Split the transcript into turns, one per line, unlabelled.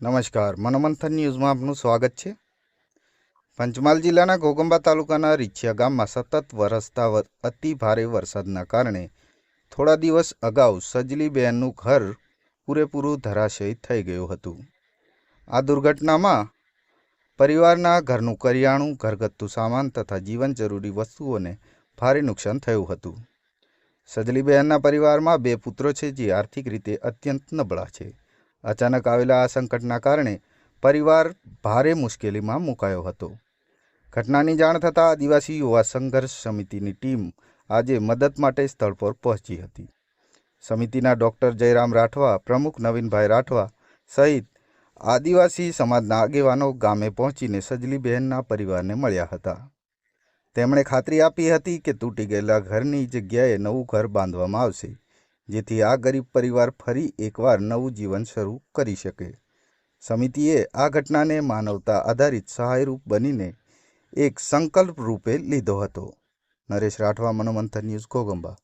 નમસ્કાર. મનોમંથન ન્યૂઝમાં આપનું સ્વાગત છે. પંચમહાલ જિલ્લાના ઘોગંબા તાલુકાના રીછિયા ગામમાં સતત વરસતા અતિ ભારે વરસાદના કારણે થોડા દિવસ અગાઉ સજલીબહેનનું ઘર પૂરેપૂરું ધરાશયી થઈ ગયું હતું. આ દુર્ઘટનામાં પરિવારના ઘરનું કરિયાણું, ઘરગથ્થુ સામાન તથા જીવન જરૂરી વસ્તુઓને ભારે નુકસાન થયું હતું. સજલીબહેનના પરિવારમાં બે પુત્રો છે જે આર્થિક રીતે અત્યંત નબળા છે. અચાનક આવેલા આ સંકટના કારણે પરિવાર ભારે મુશ્કેલીમાં મુકાયો હતો. ઘટનાની જાણ થતાં આદિવાસી યુવા સંઘર્ષ સમિતિની ટીમ આજે મદદ માટે સ્થળ પર પહોંચી હતી. સમિતિના ડૉક્ટર જયરામ રાઠવા, પ્રમુખ નવીનભાઈ રાઠવા સહિત આદિવાસી સમાજના આગેવાનો ગામે પહોંચીને સજલીબહેનના પરિવારને મળ્યા હતા. તેમણે ખાતરી આપી હતી કે તૂટી ગયેલા ઘરની જગ્યાએ નવું ઘર બાંધવામાં આવશે. જેથી આ ગરીબ પરિવાર ફરી એકવાર નવું જીવન શરૂ કરી શકે. સમિતિએ આ ઘટનાને માનવતા આધારિત સહાયરૂપ બનીને એક સંકલ્પ રૂપે લીધો હતો. નરેશ રાઠવા, મનોમંથન ન્યૂઝ ઘોગંબા